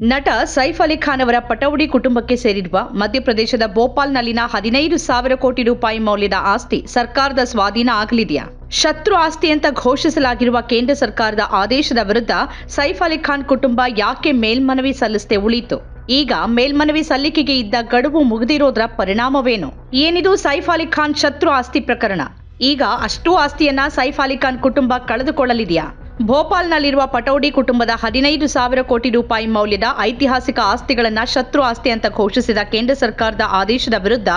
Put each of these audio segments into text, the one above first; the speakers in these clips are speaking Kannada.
ನಟ ಸೈಫ್ ಅಲಿ ಖಾನ್ ಅವರ ಪಟೌಡಿ ಕುಟುಂಬಕ್ಕೆ ಸೇರಿರುವ ಮಧ್ಯಪ್ರದೇಶದ ಭೋಪಾಲ್ನಲ್ಲಿನ ಹದಿನೈದು ಸಾವಿರ ಕೋಟಿ ರೂಪಾಯಿ ಮೌಲ್ಯದ ಆಸ್ತಿ ಸರ್ಕಾರದ ಸ್ವಾಧೀನ ಆಗಲಿದೆಯಾ? ಶತ್ರು ಆಸ್ತಿ ಅಂತ ಘೋಷಿಸಲಾಗಿರುವ ಕೇಂದ್ರ ಸರ್ಕಾರದ ಆದೇಶದ ವಿರುದ್ಧ ಸೈಫ್ ಅಲಿ ಖಾನ್ ಕುಟುಂಬ ಯಾಕೆ ಮೇಲ್ಮನವಿ ಸಲ್ಲಿಸದೆ ಉಳಿತು ಈಗ ಮೇಲ್ಮನವಿ ಸಲ್ಲಿಕೆಗೆ ಇದ್ದ ಗಡುವು ಮುಗಿದಿರೋದ್ರ ಪರಿಣಾಮವೇನು? ಏನಿದು ಸೈಫ್ ಅಲಿ ಖಾನ್ ಶತ್ರು ಆಸ್ತಿ ಪ್ರಕರಣ? ಈಗ ಅಷ್ಟೂ ಆಸ್ತಿಯನ್ನ ಸೈಫ್ ಅಲಿ ಖಾನ್ ಕುಟುಂಬ ಕಳೆದುಕೊಳ್ಳಲಿದೆಯಾ? ಭೋಪಾಲ್ನಲ್ಲಿರುವ ಪಟೌಡಿ ಕುಟುಂಬದ ಹದಿನೈದು ಸಾವಿರ ಕೋಟಿ ರೂಪಾಯಿ ಮೌಲ್ಯದ ಐತಿಹಾಸಿಕ ಆಸ್ತಿಗಳನ್ನು ಶತ್ರು ಆಸ್ತಿ ಅಂತ ಘೋಷಿಸಿದ ಕೇಂದ್ರ ಸರ್ಕಾರದ ಆದೇಶದ ವಿರುದ್ಧ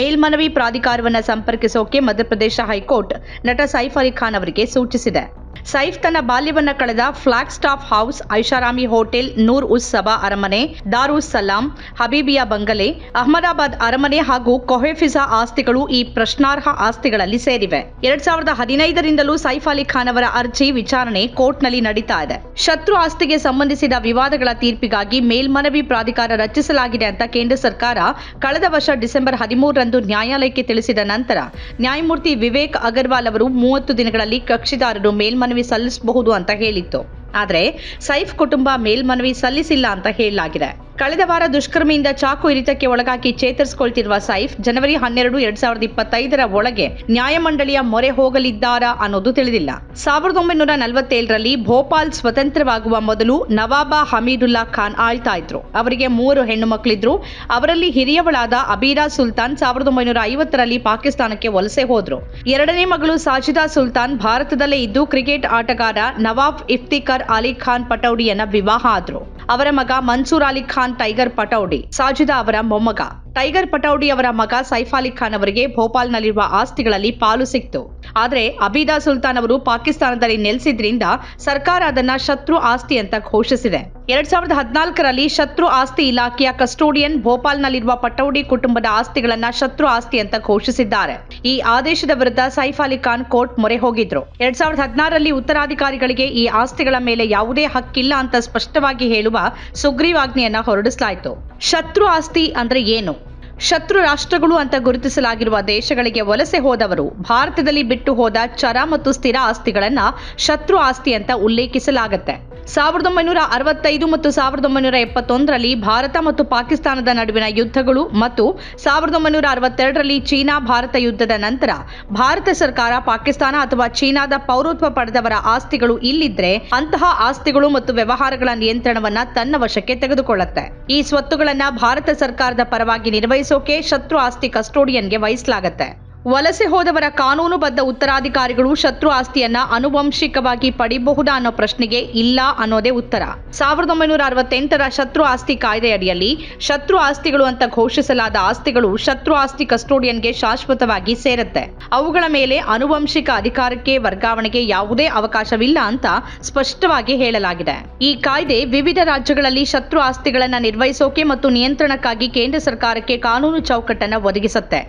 ಮೇಲ್ಮನವಿ ಪ್ರಾಧಿಕಾರವನ್ನು ಸಂಪರ್ಕಿಸೋಕೆ ಮಧ್ಯಪ್ರದೇಶ ಹೈಕೋರ್ಟ್ ನಟ ಸೈಫ್ ಅಲಿ ಖಾನ್ ಅವರಿಗೆ ಸೂಚಿಸಿದೆ. ಸೈಫ್ ತನ್ನ ಬಾಲ್ಯವನ್ನು ಕಳೆದ ಫ್ಲಾಗ್ ಸ್ಟಾಫ್ ಹೌಸ್, ಐಷಾರಾಮಿ ಹೋಟೆಲ್, ನೂರ್ ಉಸ್ ಸಬಾ ಅರಮನೆ ದಾರುಸ್ ಸಲಾಂ, ಹಬೀಬಿಯಾ ಬಂಗಲೆ, ಅಹಮದಾಬಾದ್ ಅರಮನೆ ಹಾಗೂ ಕೊಹೆಫಿಜಾ ಆಸ್ತಿಗಳು ಈ ಪ್ರಶ್ನಾರ್ಹ ಆಸ್ತಿಗಳಲ್ಲಿ ಸೇರಿವೆ. ಎರಡ್ ಸಾವಿರದ ಹದಿನೈದರಿಂದಲೂ ಸೈಫ್ ಅಲಿ ಖಾನ್ ಅವರ ಅರ್ಜಿ ವಿಚಾರಣೆ ಕೋರ್ಟ್ನಲ್ಲಿ ನಡೀತಾ ಇದೆ. ಶತ್ರು ಆಸ್ತಿಗೆ ಸಂಬಂಧಿಸಿದ ವಿವಾದಗಳ ತೀರ್ಪಿಗಾಗಿ ಮೇಲ್ಮನವಿ ಪ್ರಾಧಿಕಾರ ರಚಿಸಲಾಗಿದೆ ಅಂತ ಕೇಂದ್ರ ಸರ್ಕಾರ ಕಳೆದ ವರ್ಷ ಡಿಸೆಂಬರ್ ಹದಿಮೂರರಂದು ನ್ಯಾಯಾಲಯಕ್ಕೆ ತಿಳಿಸಿದ ನಂತರ ನ್ಯಾಯಮೂರ್ತಿ ವಿವೇಕ್ ಅಗರ್ವಾಲ್ ಅವರು ಮೂವತ್ತು ದಿನಗಳಲ್ಲಿ ಕಕ್ಷಿದಾರರು ಮೇಲ್ಮನವಿ ಸಲ್ಲಿಸಬಹುದು ಅಂತ ಹೇಳಿತ್ತು. ಆದರೆ ಸೈಫ್ ಕುಟುಂಬ ಮೇಲ್ಮನವಿ ಸಲ್ಲಿಸಿಲ್ಲ ಅಂತ ಹೇಳಲಾಗಿದೆ. ಕಳೆದ ವಾರ ದುಷ್ಕರ್ಮಿಯಿಂದ ಚಾಕು ಇರಿತಕ್ಕೆ ಒಳಗಾಗಿ ಚೇತರಿಸಿಕೊಳ್ತಿರುವ ಸೈಫ್ ಜನವರಿ ಹನ್ನೆರಡು ಎರಡ್ ಸಾವಿರದ ಇಪ್ಪತ್ತೈದರ ಒಳಗೆ ನ್ಯಾಯಮಂಡಳಿಯ ಮೊರೆ ಹೋಗಲಿದ್ದಾರಾ ಅನ್ನೋದು ತಿಳಿದಿಲ್ಲ. ಸಾವಿರದ ಒಂಬೈನೂರ ನಲವತ್ತೇಳರಲ್ಲಿ ಭೋಪಾಲ್ ಸ್ವತಂತ್ರವಾಗುವ ಮೊದಲು ನವಾಬ ಹಮೀದುಲ್ಲಾ ಖಾನ್ ಆಳ್ತಾ ಇದ್ರು ಅವರಿಗೆ ಮೂವರು ಹೆಣ್ಣು ಮಕ್ಕಳಿದ್ರು ಅವರಲ್ಲಿ ಹಿರಿಯವಳಾದ ಅಬೀರಾ ಸುಲ್ತಾನ್ ಸಾವಿರದ ಒಂಬೈನೂರ ಐವತ್ತರಲ್ಲಿ ಪಾಕಿಸ್ತಾನಕ್ಕೆ ವಲಸೆ ಹೋದ್ರು. ಎರಡನೇ ಮಗಳು ಸಾಜಿದಾ ಸುಲ್ತಾನ್ ಭಾರತದಲ್ಲೇ ಇದ್ದು ಕ್ರಿಕೆಟ್ ಆಟಗಾರ ನವಾಬ್ ಇಫ್ತಿಕರ್ ಅಲಿ ಖಾನ್ ಪಟೌಡಿಯನ್ನ ವಿವಾಹ ಆದ್ರು. ಅವರ ಮಗ ಮನ್ಸೂರ್ ಅಲಿ ಖಾನ್ ಟೈಗರ್ ಪಟೌಡಿ ಸಾಜಿದಾ ಅವರ ಮೊಮ್ಮಗ ಟೈಗರ್ ಪಟೌಡಿ ಅವರ ಮಗ ಸೈಫ್ ಅಲಿ ಖಾನ್ ಅವರಿಗೆ ಭೋಪಾಲ್ನಲ್ಲಿರುವ ಆಸ್ತಿಗಳಲ್ಲಿ ಪಾಲು ಸಿಕ್ತು. ಆದರೆ ಅಬಿದಾ ಸುಲ್ತಾನ್ ಅವರು ಪಾಕಿಸ್ತಾನದಲ್ಲಿ ನೆಲೆಸಿದ್ರಿಂದ ಸರ್ಕಾರ ಅದನ್ನ ಶತ್ರು ಆಸ್ತಿ ಅಂತ ಘೋಷಿಸಿದೆ. ಎರಡ್ ಸಾವಿರದ ಹದಿನಾಲ್ಕರಲ್ಲಿ ಶತ್ರು ಆಸ್ತಿ ಇಲಾಖೆಯ ಕಸ್ಟೋಡಿಯನ್ ಭೋಪಾಲ್ನಲ್ಲಿರುವ ಪಟೌಡಿ ಕುಟುಂಬದ ಆಸ್ತಿಗಳನ್ನ ಶತ್ರು ಆಸ್ತಿ ಅಂತ ಘೋಷಿಸಿದ್ದಾರೆ. ಈ ಆದೇಶದ ವಿರುದ್ಧ ಸೈಫ್ ಅಲಿ ಖಾನ್ ಕೋರ್ಟ್ ಮೊರೆ ಹೋಗಿದ್ರು. ಎರಡ್ ಸಾವಿರದ ಹದಿನಾರರಲ್ಲಿ ಉತ್ತರಾಧಿಕಾರಿಗಳಿಗೆ ಈ ಆಸ್ತಿಗಳ ಮೇಲೆ ಯಾವುದೇ ಹಕ್ಕಿಲ್ಲ ಅಂತ ಸ್ಪಷ್ಟವಾಗಿ ಹೇಳುವ ಸುಗ್ರೀವಾಜ್ಞೆಯನ್ನ ಹೊರಡಿಸಲಾಯಿತು. ಶತ್ರು ಆಸ್ತಿ ಅಂದ್ರೆ ಏನು? ಶತ್ರು ರಾಷ್ಟ್ರಗಳು ಅಂತ ಗುರುತಿಸಲಾಗಿರುವ ದೇಶಗಳಿಗೆ ವಲಸೆ ಹೋದವರು. ಭಾರತದಲ್ಲಿ ಬಿಟ್ಟು ಹೋದ ಚರ ಮತ್ತು ಸ್ಥಿರ ಆಸ್ತಿಗಳನ್ನ ಶತ್ರು ಆಸ್ತಿ ಅಂತ ಉಲ್ಲೇಖಿಸಲಾಗುತ್ತೆ. ಸಾವಿರದ ಒಂಬೈನೂರ ಅರವತ್ತೈದು ಮತ್ತು ಸಾವಿರದ ಒಂಬೈನೂರ ಎಪ್ಪತ್ತೊಂದರಲ್ಲಿ ಭಾರತ ಮತ್ತು ಪಾಕಿಸ್ತಾನದ ನಡುವಿನ ಯುದ್ಧಗಳು ಮತ್ತು ಸಾವಿರದ ಒಂಬೈನೂರ ಅರವತ್ತೆರಡರಲ್ಲಿ ಚೀನಾ ಭಾರತ ಯುದ್ಧದ ನಂತರ ಭಾರತ ಸರ್ಕಾರ ಪಾಕಿಸ್ತಾನ ಅಥವಾ ಚೀನಾದ ಪೌರತ್ವ ಪಡೆದವರ ಆಸ್ತಿಗಳು ಇಲ್ಲಿದ್ರೆ ಅಂತಹ ಆಸ್ತಿಗಳು ಮತ್ತು ವ್ಯವಹಾರಗಳ ನಿಯಂತ್ರಣವನ್ನ ತನ್ನ ವಶಕ್ಕೆ ತೆಗೆದುಕೊಳ್ಳುತ್ತೆ. ಈ ಸ್ವತ್ತುಗಳನ್ನ ಭಾರತ ಸರ್ಕಾರದ ಪರವಾಗಿ ನಿರ್ವಹಿಸೋಕೆ ಶತ್ರು ಆಸ್ತಿ ಕಸ್ಟೋಡಿಯನ್ಗೆ ವಹಿಸಲಾಗತ್ತೆ. ವಲಸೆ ಹೋದವರ ಕಾನೂನುಬದ್ಧ ಉತ್ತರಾಧಿಕಾರಿಗಳು ಶತ್ರು ಆಸ್ತಿಯನ್ನ ಅನುವಂಶಿಕವಾಗಿ ಪಡಿಬಹುದಾ ಅನ್ನೋ ಪ್ರಶ್ನೆಗೆ ಇಲ್ಲ ಅನ್ನೋದೇ ಉತ್ತರ. ಸಾವಿರದ ಒಂಬೈನೂರ ಅರವತ್ತೆಂಟರ ಶತ್ರು ಆಸ್ತಿ ಕಾಯ್ದೆ ಅಡಿಯಲ್ಲಿ ಶತ್ರು ಆಸ್ತಿಗಳು ಅಂತ ಘೋಷಿಸಲಾದ ಆಸ್ತಿಗಳು ಶತ್ರು ಆಸ್ತಿ ಕಸ್ಟೋಡಿಯನ್ಗೆ ಶಾಶ್ವತವಾಗಿ ಸೇರುತ್ತೆ. ಅವುಗಳ ಮೇಲೆ ಅನುವಂಶಿಕ ಅಧಿಕಾರಕ್ಕೆ ವರ್ಗಾವಣೆಗೆ ಯಾವುದೇ ಅವಕಾಶವಿಲ್ಲ ಅಂತ ಸ್ಪಷ್ಟವಾಗಿ ಹೇಳಲಾಗಿದೆ. ಈ ಕಾಯ್ದೆ ವಿವಿಧ ರಾಜ್ಯಗಳಲ್ಲಿ ಶತ್ರು ಆಸ್ತಿಗಳನ್ನ ನಿರ್ವಹಿಸೋಕೆ ಮತ್ತು ನಿಯಂತ್ರಣಕ್ಕಾಗಿ ಕೇಂದ್ರ ಸರ್ಕಾರಕ್ಕೆ ಕಾನೂನು ಚೌಕಟ್ಟನ್ನ ಒದಗಿಸುತ್ತೆ.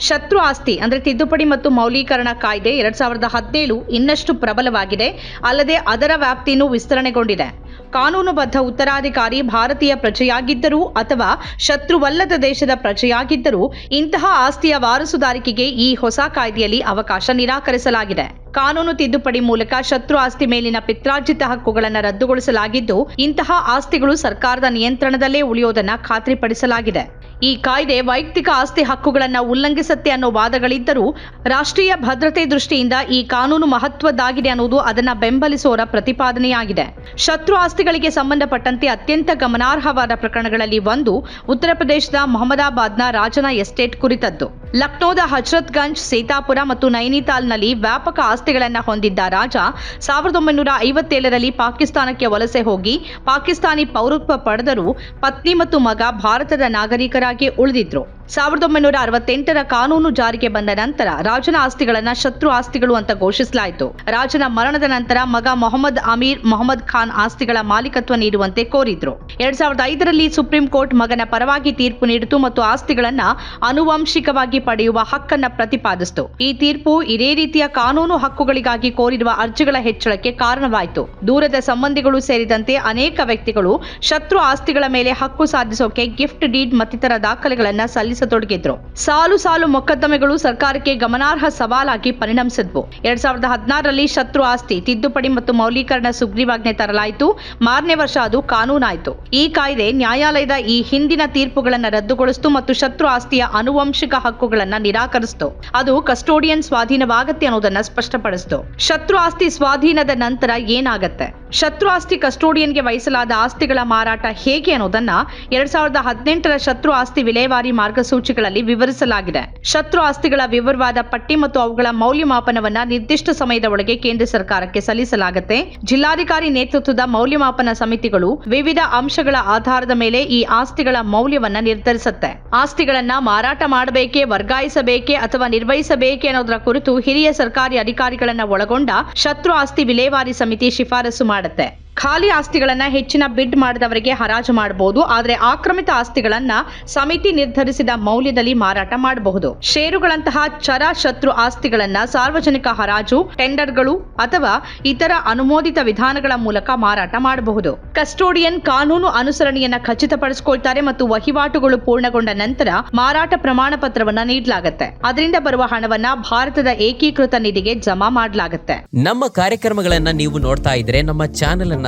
ಶತ್ರು ಆಸ್ತಿ, ಅಂದ್ರೆ ತಿದ್ದುಪಡಿ ಮತ್ತು ಮೌಲ್ಯೀಕರಣ ಕಾಯ್ದೆ ಎರಡ್ ಸಾವಿರದ ಹದಿನೇಳು ಇನ್ನಷ್ಟು ಪ್ರಬಲವಾಗಿದೆ. ಅಲ್ಲದೆ ಅದರ ವ್ಯಾಪ್ತಿಯನ್ನು ವಿಸ್ತರಣೆಗೊಂಡಿದೆ. ಕಾನೂನುಬದ್ಧ ಉತ್ತರಾಧಿಕಾರಿ ಭಾರತೀಯ ಪ್ರಜೆಯಾಗಿದ್ದರೂ ಅಥವಾ ಶತ್ರುವಲ್ಲದ ದೇಶದ ಪ್ರಜೆಯಾಗಿದ್ದರೂ ಇಂತಹ ಆಸ್ತಿಯ ವಾರಸುದಾರಿಕೆಗೆ ಈ ಹೊಸ ಕಾಯ್ದೆಯಲ್ಲಿ ಅವಕಾಶ ನಿರಾಕರಿಸಲಾಗಿದೆ. ಕಾನೂನು ತಿದ್ದುಪಡಿ ಮೂಲಕ ಶತ್ರು ಆಸ್ತಿ ಮೇಲಿನ ಪಿತ್ರಾರ್ಜಿತ ಹಕ್ಕುಗಳನ್ನು ರದ್ದುಗೊಳಿಸಲಾಗಿದ್ದು, ಇಂತಹ ಆಸ್ತಿಗಳು ಸರ್ಕಾರದ ನಿಯಂತ್ರಣದಲ್ಲೇ ಉಳಿಯೋದನ್ನ ಖಾತ್ರಿಪಡಿಸಲಾಗಿದೆ. ಈ ಕಾಯ್ದೆ ವೈಯಕ್ತಿಕ ಆಸ್ತಿ ಹಕ್ಕುಗಳನ್ನು ಉಲ್ಲಂಘಿಸುತ್ತೆ ಅನ್ನೋ ವಾದಗಳಿದ್ದರೂ, ರಾಷ್ಟ್ರೀಯ ಭದ್ರತೆ ದೃಷ್ಟಿಯಿಂದ ಈ ಕಾನೂನು ಮಹತ್ವದ್ದಾಗಿದೆ ಅನ್ನೋದು ಅದನ್ನ ಬೆಂಬಲಿಸುವವರ ಪ್ರತಿಪಾದನೆಯಾಗಿದೆ. ಶತ್ರು ಆಸ್ತಿಗಳಿಗೆ ಸಂಬಂಧಪಟ್ಟಂತೆ ಅತ್ಯಂತ ಗಮನಾರ್ಹವಾದ ಪ್ರಕರಣಗಳಲ್ಲಿ ಒಂದು ಉತ್ತರ ಪ್ರದೇಶದ ಮೊಹಮ್ಮದಾಬಾದ್ನ ರಾಜನ ಎಸ್ಟೇಟ್ ಕುರಿತದ್ದು. ಲಕ್ನೋದ ಹಜ್ರತ್ಗಂಜ್, ಸೀತಾಪುರ ಮತ್ತು ನೈನಿತಾಲ್ನಲ್ಲಿ ವ್ಯಾಪಕ ಆಸ್ತಿಗಳನ್ನು ಹೊಂದಿದ್ದ ರಾಜ ಸಾವಿರದ ಒಂಬೈನೂರ ಐವತ್ತೇಳರಲ್ಲಿ ಪಾಕಿಸ್ತಾನಕ್ಕೆ ವಲಸೆ ಹೋಗಿ ಪಾಕಿಸ್ತಾನಿ ಪೌರತ್ವ ಪಡೆದರೂ ಪತ್ನಿ ಮತ್ತು ಮಗ ಭಾರತದ ನಾಗರಿಕರಾಗಿ ಉಳಿದಿದ್ರು. ಸಾವಿರದ ಒಂಬೈನೂರ ಅರವತ್ತೆಂಟರ ಕಾನೂನು ಜಾರಿಗೆ ಬಂದ ನಂತರ ರಾಜನ ಆಸ್ತಿಗಳನ್ನ ಶತ್ರು ಆಸ್ತಿಗಳು ಅಂತ ಘೋಷಿಸಲಾಯಿತು. ರಾಜನ ಮರಣದ ನಂತರ ಮಗ ಮೊಹಮ್ಮದ್ ಅಮೀರ್ ಮೊಹಮ್ಮದ್ ಖಾನ್ ಆಸ್ತಿಗಳ ಮಾಲೀಕತ್ವ ನೀಡುವಂತೆ ಕೋರಿದ್ರು. ಎರಡ್ ಸಾವಿರದ ಐದರಲ್ಲಿ ಸುಪ್ರೀಂ ಕೋರ್ಟ್ ಮಗನ ಪರವಾಗಿ ತೀರ್ಪು ನೀಡಿತು ಮತ್ತು ಆಸ್ತಿಗಳನ್ನ ಅನುವಂಶಿಕವಾಗಿ ಪಡೆಯುವ ಹಕ್ಕನ್ನ ಪ್ರತಿಪಾದಿಸಿತು. ಈ ತೀರ್ಪು ಇದೇ ರೀತಿಯ ಕಾನೂನು ಹಕ್ಕುಗಳಿಗಾಗಿ ಕೋರಿರುವ ಅರ್ಜಿಗಳ ಹೆಚ್ಚಳಕ್ಕೆ ಕಾರಣವಾಯಿತು. ದೂರದ ಸಂಬಂಧಿಗಳು ಸೇರಿದಂತೆ ಅನೇಕ ವ್ಯಕ್ತಿಗಳು ಶತ್ರು ಆಸ್ತಿಗಳ ಮೇಲೆ ಹಕ್ಕು ಸಾಧಿಸೋಕೆ ಗಿಫ್ಟ್ ಡೀಡ್ ಮತ್ತಿತರ ದಾಖಲೆಗಳನ್ನ ಸಲ್ಲಿಸ ವಾದಿಸತೊಡಗಿದ್ರು ಸಾಲು ಸಾಲು ಮೊಕದ್ದಮೆಗಳು ಸರ್ಕಾರಕ್ಕೆ ಗಮನಾರ್ಹ ಸವಾಲಾಗಿ ಪರಿಣಮಿಸಿದ್ವು. ಎರಡ್ ಸಾವಿರದ ಹದಿನಾರರಲ್ಲಿ ಶತ್ರು ಆಸ್ತಿ, ತಿದ್ದುಪಡಿ ಮತ್ತು ಮೌಲ್ಯೀಕರಣ ಸುಗ್ರೀವಾಜ್ಞೆ ತರಲಾಯಿತು. ಮಾರನೇ ವರ್ಷ ಅದು ಕಾನೂನಾಯಿತು. ಈ ಕಾಯ್ದೆ ನ್ಯಾಯಾಲಯದ ಈ ಹಿಂದಿನ ತೀರ್ಪುಗಳನ್ನು ರದ್ದುಗೊಳಿಸಿತು ಮತ್ತು ಶತ್ರು ಆಸ್ತಿಯ ಆನುವಂಶಿಕ ಹಕ್ಕುಗಳನ್ನು ನಿರಾಕರಿಸಿತು. ಅದು ಕಸ್ಟೋಡಿಯನ್ ಸ್ವಾಧೀನವಾಗತ್ತೆ ಅನ್ನೋದನ್ನ ಸ್ಪಷ್ಟಪಡಿಸಿತು. ಶತ್ರು ಆಸ್ತಿ ಸ್ವಾಧೀನದ ನಂತರ ಏನಾಗತ್ತೆ? ಶತ್ರು ಆಸ್ತಿ ಕಸ್ಟೋಡಿಯನ್ಗೆ ವಹಿಸಲಾದ ಆಸ್ತಿಗಳ ಮಾರಾಟ ಹೇಗೆ ಅನ್ನೋದನ್ನ ಎರಡ್ ಸಾವಿರದ ಹದಿನೆಂಟರ ಶತ್ರು ಆಸ್ತಿ ವಿಲೇವಾರಿ ಮಾರ್ಗಸೂಚಿಗಳಲ್ಲಿ ವಿವರಿಸಲಾಗಿದೆ. ಶತ್ರು ಆಸ್ತಿಗಳ ವಿವರವಾದ ಪಟ್ಟಿ ಮತ್ತು ಅವುಗಳ ಮೌಲ್ಯಮಾಪನವನ್ನ ನಿರ್ದಿಷ್ಟ ಸಮಯದ ಒಳಗೆ ಕೇಂದ್ರ ಸರ್ಕಾರಕ್ಕೆ ಸಲ್ಲಿಸಲಾಗುತ್ತೆ. ಜಿಲ್ಲಾಧಿಕಾರಿ ನೇತೃತ್ವದ ಮೌಲ್ಯಮಾಪನ ಸಮಿತಿಗಳು ವಿವಿಧ ಅಂಶಗಳ ಆಧಾರದ ಮೇಲೆ ಈ ಆಸ್ತಿಗಳ ಮೌಲ್ಯವನ್ನ ನಿರ್ಧರಿಸುತ್ತೆ. ಆಸ್ತಿಗಳನ್ನ ಮಾರಾಟ ಮಾಡಬೇಕೆ, ವರ್ಗಾಯಿಸಬೇಕೆ ಅಥವಾ ನಿರ್ವಹಿಸಬೇಕೆ ಅನ್ನೋದರ ಕುರಿತು ಹಿರಿಯ ಸರ್ಕಾರಿ ಅಧಿಕಾರಿಗಳನ್ನ ಒಳಗೊಂಡ ಶತ್ರು ಆಸ್ತಿ ವಿಲೇವಾರಿ ಸಮಿತಿ ಶಿಫಾರಸು ಮಾಡುತ್ತೆ. ಖಾಲಿ ಆಸ್ತಿಗಳನ್ನ ಹೆಚ್ಚಿನ ಬಿಡ್ ಮಾಡಿದವರಿಗೆ ಹರಾಜು ಮಾಡಬಹುದು ಆದರೆ ಆಕ್ರಮಿತ ಆಸ್ತಿಗಳನ್ನ ಸಮಿತಿ ನಿರ್ಧರಿಸಿದ ಮೌಲ್ಯದಲ್ಲಿ ಮಾರಾಟ ಮಾಡಬಹುದು. ಷೇರುಗಳಂತಹ ಚರ ಶತ್ರು ಆಸ್ತಿಗಳನ್ನ ಸಾರ್ವಜನಿಕ ಹರಾಜು, ಟೆಂಡರ್ಗಳು ಅಥವಾ ಇತರ ಅನುಮೋದಿತ ವಿಧಾನಗಳ ಮೂಲಕ ಮಾರಾಟ ಮಾಡಬಹುದು. ಕಸ್ಟೋಡಿಯನ್ ಕಾನೂನು ಅನುಸರಣೆಯನ್ನ ಖಚಿತಪಡಿಸಿಕೊಳ್ತಾರೆ ಮತ್ತು ವಹಿವಾಟುಗಳು ಪೂರ್ಣಗೊಂಡ ನಂತರ ಮಾರಾಟ ಪ್ರಮಾಣ ಪತ್ರವನ್ನ ನೀಡಲಾಗುತ್ತೆ. ಅದರಿಂದ ಬರುವ ಹಣವನ್ನ ಭಾರತದ ಏಕೀಕೃತ ನಿಧಿಗೆ ಜಮಾ ಮಾಡಲಾಗುತ್ತೆ. ನಮ್ಮ ಕಾರ್ಯಕ್ರಮಗಳನ್ನ ನೀವು ನೋಡ್ತಾ ಇದ್ರೆ ನಮ್ಮ ಚಾನೆಲ್ ಅನ್ನ